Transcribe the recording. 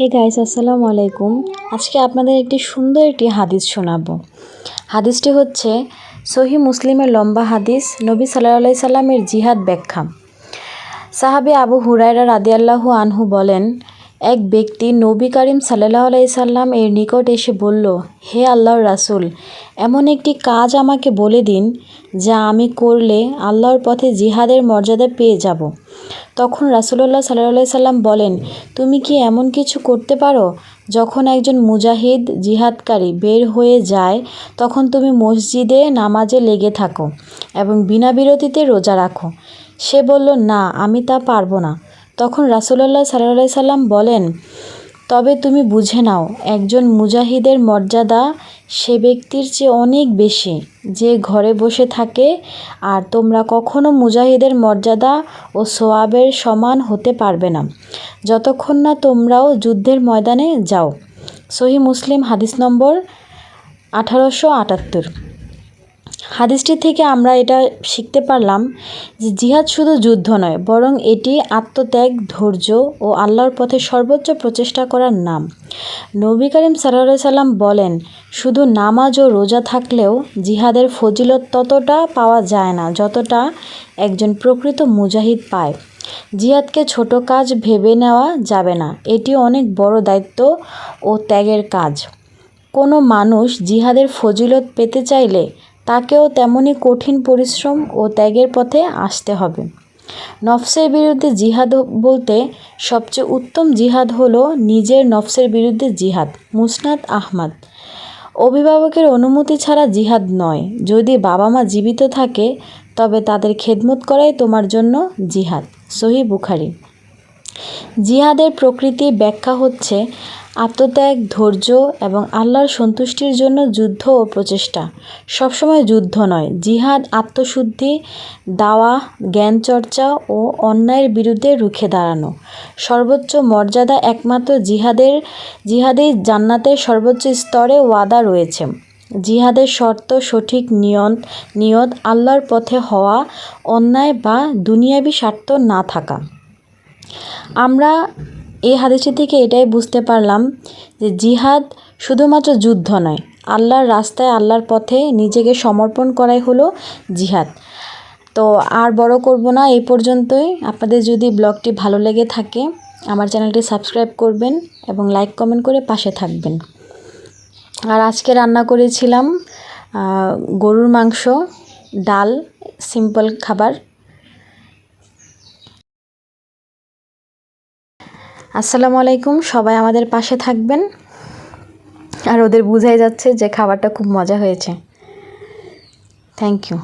Hey guys আসসালামু আলাইকুম। আজকে আপনাদের একটি সুন্দর একটি হাদিস শোনাবো। হাদিসটি হচ্ছে সহি মুসলিমের লম্বা হাদিস, নবী সাল্লাহ সাল্লামের জিহাদ ব্যাখ্যা। সাহাবি আবু হুরায়রা রাদিয়াল্লাহু আনহু বলেন এক ব্যক্তি নবী করিম সাল্লাহ আলাই সাল্লাম এর নিকট এসে বলল, হে আল্লাহর রাসূল, এমন একটি কাজ আমাকে বলে দিন, যা আমি করলে আল্লাহর পথে জিহাদের মর্যাদা পেয়ে যাব। তখন রাসূলুল্লাহ সাল্লাহ সাল্লাম বলেন, তুমি কি এমন কিছু করতে পারো? যখন একজন মুজাহিদ জিহাদকারী বের হয়ে যায়, তখন তুমি মসজিদে নামাজে লেগে থাকো এবং বিনা বিরতিতে রোজা রাখো। সে বলল, না, আমি তা পারব না। তখন রাসূলুল্লাহ সাল্লাহ সাল্লাম বলেন, তবে তুমি বুঝে নাও, একজন মুজাহিদের মর্যাদা সে ব্যক্তির চেয়ে অনেক বেশি। যে ঘরে বসে থাকে, আর তোমরা কখনো মুজাহিদের মর্যাদা ও সোয়াবের সমান হতে পারবে না। যতক্ষণ না তোমরাও যুদ্ধের ময়দানে যাও। সহি মুসলিম হাদিস নম্বর আঠারোশো আটাত্তর। হাদিসটি থেকে আমরা এটা শিখতে পারলাম যে জিহাদ শুধু যুদ্ধ নয়, বরং এটি আত্মত্যাগ, ধৈর্য ও আল্লাহর পথে সর্বোচ্চ প্রচেষ্টা করার নাম। নবী করিম সাল্লাহ সাল্লাম বলেন, শুধু নামাজ ও রোজা থাকলেও জিহাদের ফজিলত ততটা পাওয়া যায় না যতটা একজন প্রকৃত মুজাহিদ পায়। জিহাদকে ছোট কাজ ভেবে নেওয়া যাবে না এটি অনেক বড় দায়িত্ব ও ত্যাগের কাজ। কোনো মানুষ জিহাদের ফজিলত পেতে চাইলে তাকেও তেমনই কঠিন পরিশ্রম ও ত্যাগের পথে আসতে হবে। নফসের বিরুদ্ধে জিহাদ বলতে সবচেয়ে উত্তম জিহাদ হলো নিজের নফসের বিরুদ্ধে জিহাদ, মুসনাদ আহমদ। অভিভাবকের অনুমতি ছাড়া জিহাদ নয়। যদি বাবা মা জীবিত থাকে, তবে তাদের খেদমত করাই তোমার জন্য জিহাদ। সহি বুখারি। জিহাদের প্রকৃতি ব্যাখ্যা হচ্ছে আত্মত্যাগ, ধৈর্য এবং আল্লাহর সন্তুষ্টির জন্য যুদ্ধ ও প্রচেষ্টা। সবসময় যুদ্ধ নয়, জিহাদ, আত্মশুদ্ধি, দাওয়া জ্ঞান চর্চা ও অন্যায়ের বিরুদ্ধে রুখে দাঁড়ানো। সর্বোচ্চ মর্যাদা একমাত্র জিহাদের জিহাদেই জান্নাতের সর্বোচ্চ স্তরে ওয়াদা রয়েছে। জিহাদের শর্ত, সঠিক নিয়ত নিয়ত আল্লাহর পথে হওয়া, অন্যায় বা দুনিয়াবি স্বার্থ না থাকা। আমরা এই হাদিসটি থেকে এটাই বুঝতে পারলাম যে জিহাদ শুধুমাত্র যুদ্ধ নয়, আল্লাহর রাস্তায়, আল্লাহর পথে নিজেকে সমর্পণ করাই হলো জিহাদ। তো আর বড় করব না, এই পর্যন্তই। আপনাদের যদি ব্লগটি ভালো লেগে থাকে, আমার চ্যানেলটি সাবস্ক্রাইব করবেন এবং লাইক কমেন্ট করে পাশে থাকবেন। আর আজকে রান্না করেছিলাম গরুর মাংস, ডাল, সিম্পল খাবার আসসালামু আলাইকুম, সবাই আমাদের পাশে থাকবেন। আর ওদের বুঝাই যাচ্ছে যে খাবারটা খুব মজা হয়েছে। Thank you